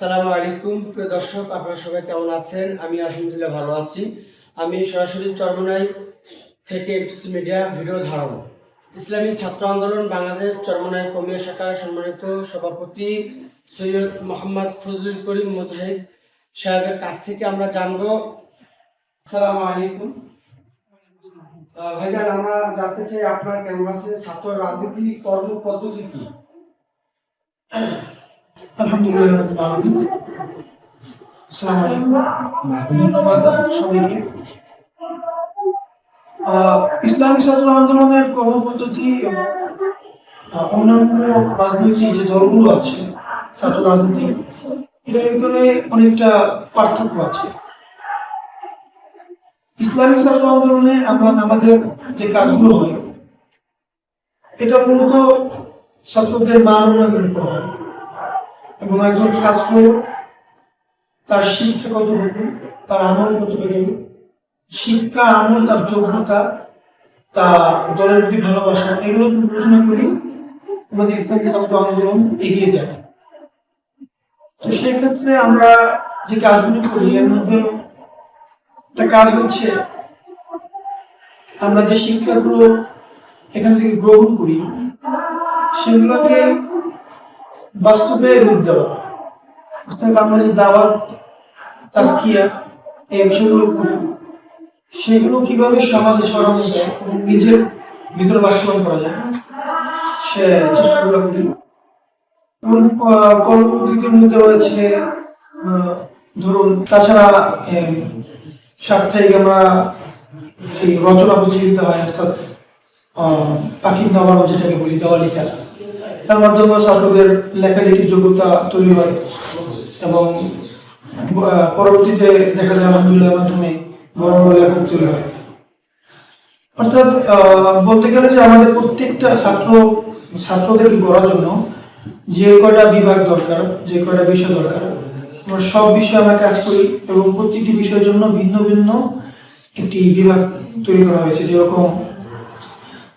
আসসালামু আলাইকুম। প্রিয় দর্শক, আপনারা সবাই কেমন আছেন? আমি আলহামদুলিল্লাহ ভালো আছি। আমি সরাসরি চরমনাই থেকে মিডিয়া ভিডিও ধারণ। ইসলামী ছাত্র আন্দোলন বাংলাদেশ কমিয়া শাখার সম্মানিত সভাপতি সৈয়দ মোহাম্মদ ফজলুল করিম মুজাহিদ সাহেবের কাছ থেকে আমরা জানব। আসসালামু আলাইকুম। ভাইজান, আমরা জানতে চাই আপনার ক্যাম্পাসে ছাত্র রাজনীতি কর্ম পদ্ধতি কি? ইসলামী ছাত্র আন্দোলনের কর্মপদ্ধতি অন্যান্য রাজনৈতিক যে দলগুলো আছে ছাত্র রাজনীতি এটার ভিতরে অনেকটা পার্থক্য আছে ইসলামী ছাত্র আন্দোলনে আমরা আমাদের যে কাজগুলো হয়, এটা মূলত ছাত্রদের মান উন্নয়নের উপর হয় এবং একজন ছাত্র তার শিক্ষা কতটুকু, তার আমল কতটুকু, শিক্ষা, আমল, তার যোগ্যতা, তার দলের প্রতি ভালোবাসা, এগুলো বিবেচনা করি আমাদের ইসলামী ছাত্র আন্দোলন এগিয়ে যায়। তো সেক্ষেত্রে আমরা যে কাজগুলো করি, এর মধ্যে একটা কাজ হচ্ছে আমরা যে শিক্ষাগুলো এখান থেকে গ্রহণ করি, সেগুলোকে বাস্তবে রূপ দেওয়া। অর্থাৎ আমরা যে দাওয়াত তাস্কিয়া এই বিষয়গুলো করি সেগুলো কীভাবে সমাজে ছড়ানো যায় এবং নিজের ভিতরে বাস্তবায়ন করা যায়, সে চেষ্টাগুলো করি এবং কর্মপদ্ধতির মধ্যে রয়েছে ধরুন, তাছাড়া সাপ্তাহিক আমরা এই রচনা প্রতিযোগিতা হয়, অর্থাৎ পাখির নামানো যেটাকে বলি দেওয়া লেখা তার মাধ্যমে ছাত্রদের লেখালেখির যোগ্যতা তৈরি হয়। এবং পরবর্তীতে দেখা যায়, আলহামদুলিল্লাহ এর মাধ্যমে বড় বড় লেখক তৈরি হয়। অর্থাৎ বলতে গেলে যে আমাদের প্রত্যেকটা ছাত্র, ছাত্রদেরকে গড়ার জন্য যে কয়টা বিভাগ দরকার, যে কয়টা বিষয় দরকার, আমরা সব বিষয়ে আমরা কাজ করি এবং প্রত্যেকটি বিষয়ের জন্য ভিন্ন ভিন্ন একটি বিভাগ তৈরি করা হয়েছে। যেরকম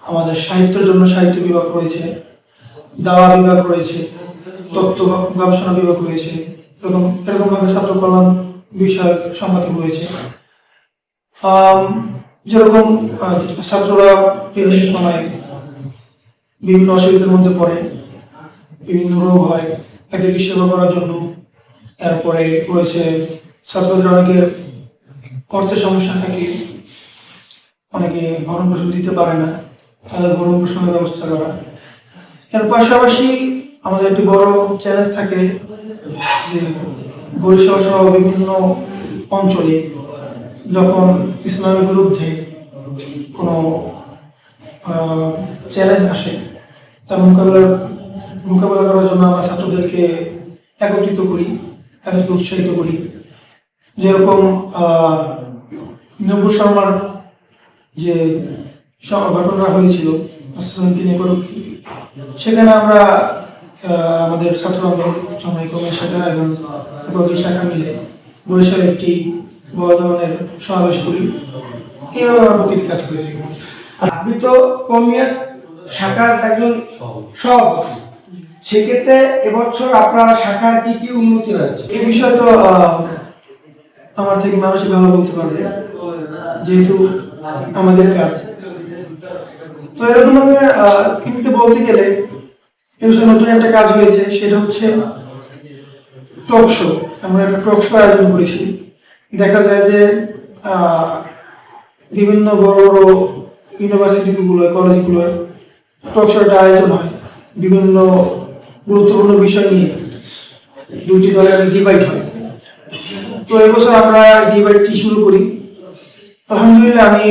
আমাদের সাহিত্যের জন্য সাহিত্য বিভাগ রয়েছে দাওয়া বিভাগ রয়েছে তত্ত্ব গবেষণা বিভাগ রয়েছে এরকম এরকম ভাবে ছাত্র কল্যাণ বিষয় সম্পাদক রয়েছে। যেরকম ছাত্ররা সময় বিভিন্ন অসুবিধার মধ্যে পড়ে, বিভিন্ন রোগ হয়, এদেরকে সেবা করার জন্য। এরপরে রয়েছে, ছাত্রদের অনেকের অর্থের সমস্যা থাকে, অনেকে ভরণ পোষণ দিতে পারে না, তাদের ভরণ পোষণের ব্যবস্থা করা। এর পাশাপাশি আমাদের একটি বড় চ্যালেঞ্জ থাকে যে বরিশাল সহ বিভিন্ন অঞ্চলে যখন ইসলামের বিরুদ্ধে কোনো চ্যালেঞ্জ আসে তার মোকাবেলা মোকাবেলা করার জন্য আমরা ছাত্রদেরকে একত্রিত করি তাদেরকে উৎসাহিত করি। যেরকম আহ, নবু শর্মার যে ঘটনা হয়েছিল নিয়ে পরবর্তী সেখানে আমরা আমাদের ছাত্র সময় কমিটি শাখা এবং উপকী শাখা মিলে বরিশালে একটি বড় সমাবেশ করি। এইভাবে আমরা প্রতিটি কাজ করে থাকি। আপনি তো কমিয়া শাখার একজন সভাপতি সেক্ষেত্রে এবছর আপনার শাখার কি কি উন্নতি হয়েছে? এই বিষয়ে তো আমার থেকে মানুষই ভালো বলতে পারবে। যেহেতু আমাদের কাজ। তো এরকম ভাবে কিন্তু বলতে গেলে এবছর নতুন একটা কাজ হয়েছে, সেটা হচ্ছে টক শো আমরা একটা টক শো আয়োজন করেছি। দেখা যায় যে বিভিন্ন বড় বড় ইউনিভার্সিটিগুলো কলেজগুলো টক শোটা আয়োজন হয়। বিভিন্ন গুরুত্বপূর্ণ বিষয় নিয়ে দুইটি দলের ডিভাইড হয়। তো এবছর আমরা ডিভাইডটি শুরু করি। আলহামদুলিল্লাহ, আমি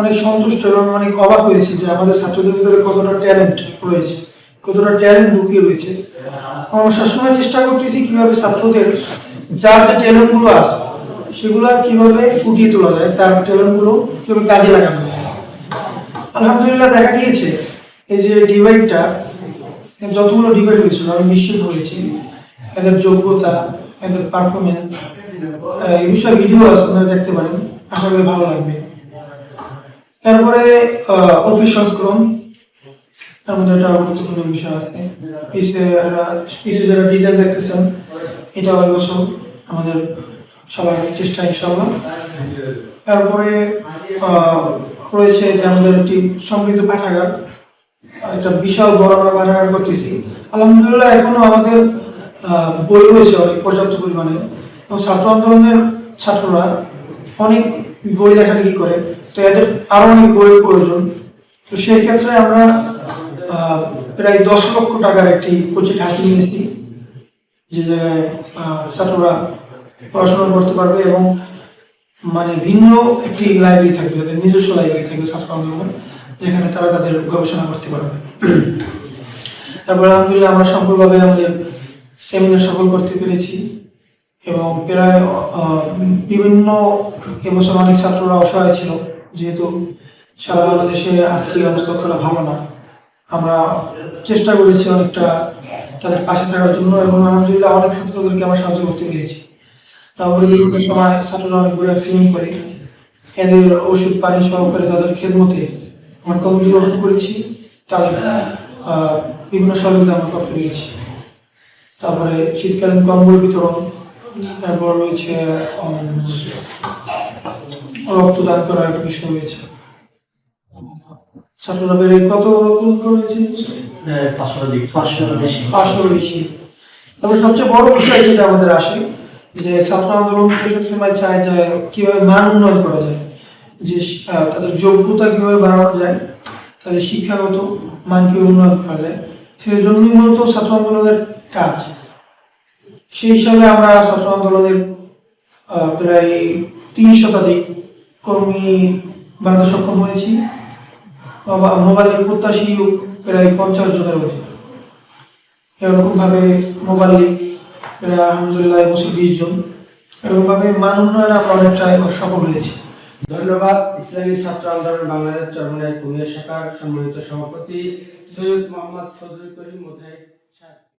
অনেক সন্তুষ্ট এবং অনেক অবাক হয়েছি যে আমাদের ছাত্রদের ভিতরে কতটা ট্যালেন্ট রয়েছে, কতটা ট্যালেন্ট লুকিয়ে রয়েছে। আমরা সবসময় চেষ্টা করতেছি কীভাবে ছাত্রদের যার যে ট্যালেন্টগুলো আছে, সেগুলো কীভাবে ফুটিয়ে তোলা যায়, তার ট্যালেন্টগুলো কীভাবে কাজে লাগানো যায়। আলহামদুলিল্লাহ দেখা গিয়েছে, এই যে ডিভাইডটা, যতগুলো ডিবেট হয়েছিল, আমি নিশ্চিত হয়েছি। এদের যোগ্যতা, এদের পারফরমেন্স এই বিষয়ে ভিডিও আছে, আপনারা দেখতে পারেন। আশা করি ভালো লাগবে। এরপরে আহ, অফিস সংস্করণ তার মধ্যে একটা গুরুত্বপূর্ণ বিষয় আছে। পিসে যারা ডিজাইন দেখতেছেন এটা ওই বছর আমাদের সবার চেষ্টা ইনশাল্লাহ তারপরে রয়েছে যে আমাদের একটি সমৃদ্ধ পাঠাগার। একটা বিশাল বড় আমরা পাঠাগার করতেছি। আলহামদুলিল্লাহ এখনও আমাদের বই রয়েছে অনেক পর্যাপ্ত পরিমাণে। এবং ছাত্র আন্দোলনের ছাত্ররা অনেক বই লেখালেখি করে। তো এদের আরও অনেক বইয়ের প্রয়োজন। তো সেই ক্ষেত্রে আমরা প্রায় দশ লক্ষ টাকার একটি প্রজেক্ট হাতে নিয়েছি, যে জায়গায় ছাত্ররা পড়াশোনা করতে পারবে এবং মানে ভিন্ন একটি লাইব্রেরি থাকবে তাদের নিজস্ব লাইব্রেরি থাকবে ছাত্র আন্দোলন, যেখানে তারা তাদের গবেষণা করতে পারবে। তারপর আলহামদুলিল্লাহ আমরা সফলভাবে আমাদের সেমিনার সফল করতে পেরেছি এবং প্রায় বিভিন্ন এবছর অনেক ছাত্ররা অসহায় ছিল। যেহেতু সারা বাংলাদেশে আর্থিক অবস্থা ভালো না, আমরা চেষ্টা করেছি অনেকটা তাদের পাশে থাকার জন্য এবং আলহামদুলিল্লাহ অনেক ছাত্রদেরকে আমরা সাহায্য করতে পেরেছি। তারপরে দীর্ঘ সময় ছাত্ররা অনেকগুলো অ্যাক্সিডেন্ট করে, এদের ওষুধ পানি সহকারে তাদের খেদমতে আমরা কমিটি গঠন করেছি তাদের বিভিন্ন সহযোগিতা আমরা করতে পেরেছি তারপরে শীতকালীন কম্বল বিতরণ, তারপর রয়েছে রক্তদান করার একটা বিষয় রয়েছে। ছাত্ররা বেড়ে কত রক্তদান করেছে বেশি। পাঁচশোর বেশি। তারপরে সবচেয়ে বড় বিষয় যেটা আমাদের আসে যে ছাত্র আন্দোলন সময় চায় যে কীভাবে মান উন্নয়ন করা যায় যে তাদের যোগ্যতা কীভাবে বাড়ানো যায় তাদের শিক্ষাগত মান কীভাবে উন্নয়ন করা যায় সেই জন্যই মূলত ছাত্র আন্দোলনের কাজ। সেই হিসাবে আমরা ছাত্র আন্দোলনের প্রায় তিন শতাধিক কর্মী বানাতে সক্ষম হয়েছি। মোবা- মোবাইল প্রত্যাশীও প্রায় পঞ্চাশ জনের অধিক। এরকম ভাবে মোবাইল প্রায় আলহামদুলিল্লাহ এবছর বিশ জন। এরকম ভাবে মান উন্নয়নে আমরা অনেকটা সফল হয়েছি। ধন্যবাদ। ইসলামী ছাত্র আন্দোলন বাংলাদেশ চরমনায় কুমিয়া শাখার সম্মানিত সভাপতি সৈয়দ মোহাম্মদ ফজলুল করিম মোজাহিদ